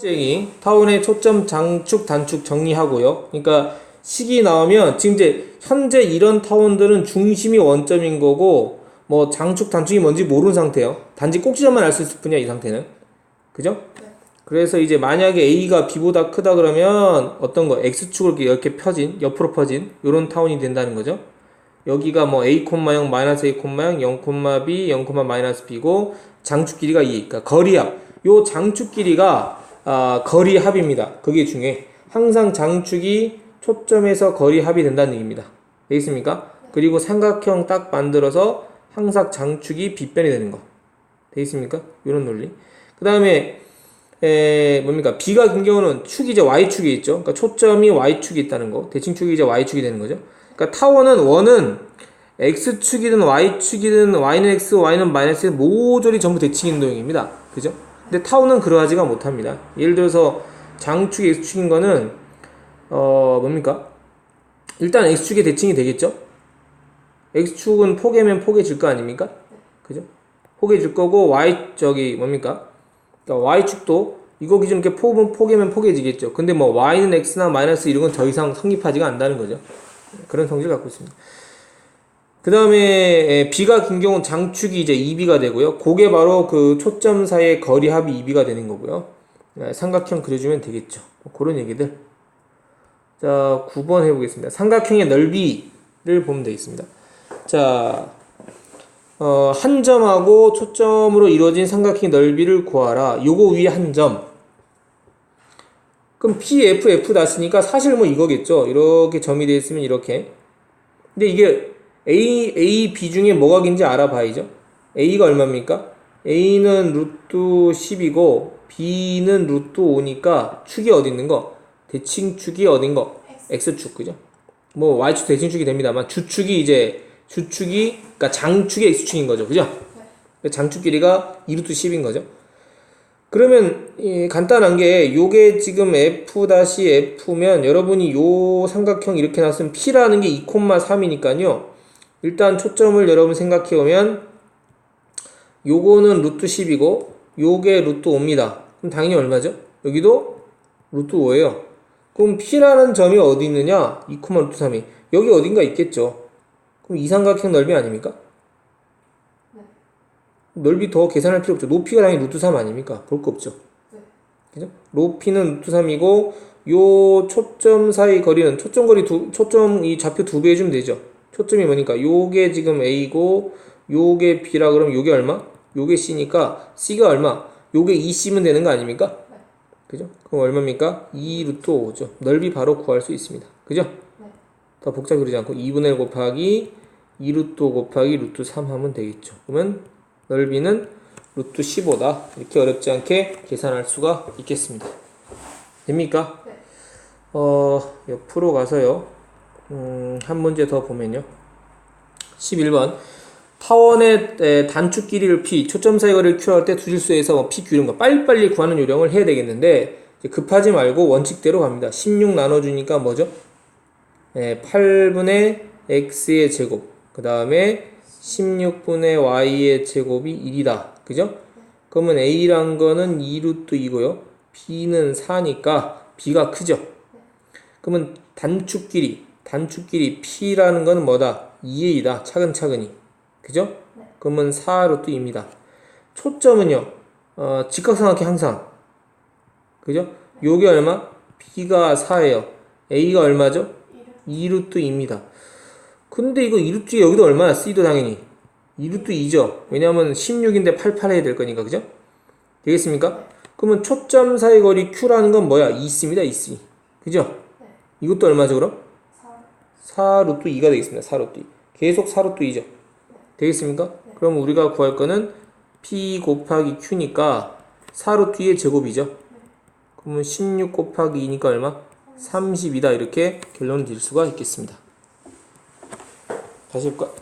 쟁이 타원의 초점 장축 단축 정리하고요. 그러니까 식이 나오면 지금 이제 현재 이런 타원들은 중심이 원점인 거고 뭐 장축 단축이 뭔지 모르는 상태예요. 단지 꼭지점만 알 수 있을 뿐이야 이 상태는. 그죠? 그래서 이제 만약에 A가 B보다 크다 그러면 어떤 거 X축으로 이렇게 이렇게 펴진 옆으로 퍼진 이런 타원이 된다는 거죠. 여기가 뭐 A, 0, 마이너스 A, 0, B, 0, 마이너스 B고 장축 길이가 2. 그러니까 거리합. 요 장축 길이가 아, 거리 합입니다. 그게 중요해. 항상 장축이 초점에서 거리 합이 된다는 얘기입니다. 되겠습니까? 그리고 삼각형 딱 만들어서 항상 장축이 빗변이 되는 거. 되겠습니까? 이런 논리. 그 다음에 에, 뭡니까? B가 같은 경우는 축이 이제 Y축이 있죠. 그러니까 초점이 Y축이 있다는 거. 대칭축이 이제 Y축이 되는 거죠. 그러니까 타원은 원은 X축이든 Y축이든 Y는 X, Y는 마이너스 모조리 전부 대칭 도형입니다. 그죠? 근데 타원은 그러하지가 못합니다. 예를 들어서 장축이 X축인 거는 어 뭡니까? 일단 X축이 대칭이 되겠죠? X축은 포개면 포개질 거 아닙니까? 그죠? 포개질 거고 Y 저기 뭡니까? 그러니까 Y축도 이거 기준 이렇게 포면 포개면 포개지겠죠. 근데 뭐 Y는 X나 마이너스 이런 건 더 이상 성립하지가 않는다는 거죠. 그런 성질을 갖고 있습니다. 그 다음에 B가 긴 경우는 장축이 이제 2B가 되고요. 그게 바로 그 초점 사이의 거리 합이 2B가 되는 거고요. 네, 삼각형 그려주면 되겠죠. 뭐 그런 얘기들. 자, 9번 해보겠습니다. 삼각형의 넓이를 보면 되겠습니다. 자, 어, 한 점하고 초점으로 이루어진 삼각형의 넓이를 구하라. 요거 위에 한 점. 그럼 PF, F 났으니까 사실 뭐 이거겠죠. 이렇게 점이 되어 있으면 이렇게. 근데 이게 A, A, B 중에 뭐가 긴지 알아봐야죠. A가 얼마입니까? A는 루트 10이고 B는 루트 5니까 축이 어디 있는 거? 대칭축이 어딘 거? X축, 그죠? 뭐 Y축 대칭축이 됩니다만 주축이 이제 주축이 그러니까 장축이 X축인 거죠. 그죠? 장축 길이가 2루트 10인 거죠. 그러면 이 간단한 게 요게 지금 F-F면 여러분이 요 삼각형 이렇게 놨으면 P라는 게 2,3이니까요. 일단 초점을 여러분 생각해 보면 요거는 루트 10이고 요게 루트 5입니다. 그럼 당연히 얼마죠? 여기도 루트 5예요. 그럼 P라는 점이 어디 있느냐? 2, 루트 3이. 여기 어딘가 있겠죠. 그럼 이 삼각형 넓이 아닙니까? 넓이 더 계산할 필요 없죠. 높이가 당연히 루트 3 아닙니까? 볼 거 없죠. 그죠? 높이는 루트 3이고 요 초점 사이 거리는 초점 거리 두 초점 이 좌표 두 배 해주면 되죠. 초점이 뭐니까 요게 지금 A고 요게 B라 그러면 요게 얼마? 요게 C니까 C가 얼마? 요게 2C면 되는 거 아닙니까? 그죠? 그럼 얼마입니까? 2 루트 5죠. 넓이 바로 구할 수 있습니다. 그죠? 더 복잡히 그러지 않고 2분의 1 곱하기 2 루트 5 곱하기 루트 3 하면 되겠죠. 그러면 넓이는 루트 15다. 이렇게 어렵지 않게 계산할 수가 있겠습니다. 됩니까? 네. 어, 옆으로 가서요. 음, 한 문제 더 보면요. 11번. 타원의 에, 단축 길이를 P, 초점 사이 거리를 Q할 때 두질소에서 뭐 P, Q 이런 거 빨리빨리 구하는 요령을 해야 되겠는데 급하지 말고 원칙대로 갑니다. 16 나눠주니까 뭐죠? 예, 8분의 X의 제곱. 그 다음에 16분의 Y의 제곱이 1이다. 그죠? 그러면 A란 거는 2루트 이고요. B는 4니까 B가 크죠? 그러면 단축 길이, 단축 길이 P라는 거는 뭐다? 2A다. 차근차근히. 그죠? 그러면 4루트입니다. 초점은요, 어, 직각삼각형 항상. 그죠? 요게 얼마? B가 4예요. A가 얼마죠? 2루트입니다. 근데 이거 2루트 여기도 얼마야? C도 당연히. 2루트 2죠. 왜냐하면 16인데 88 해야 될 거니까. 그죠? 되겠습니까? 그러면 초점 사이 거리 Q라는 건 뭐야? 2C입니다. 2C. 그죠? 이것도 얼마죠, 그럼? 4 루트 2가 되겠습니다. 4 루트 2. 계속 4 루트 2죠. 되겠습니까? 그럼 우리가 구할 거는 P 곱하기 Q니까 4 루트 2의 제곱이죠. 그러면 16 곱하기 2니까 얼마? 30이다. 이렇게 결론 낼 수가 있겠습니다. 다시 볼까?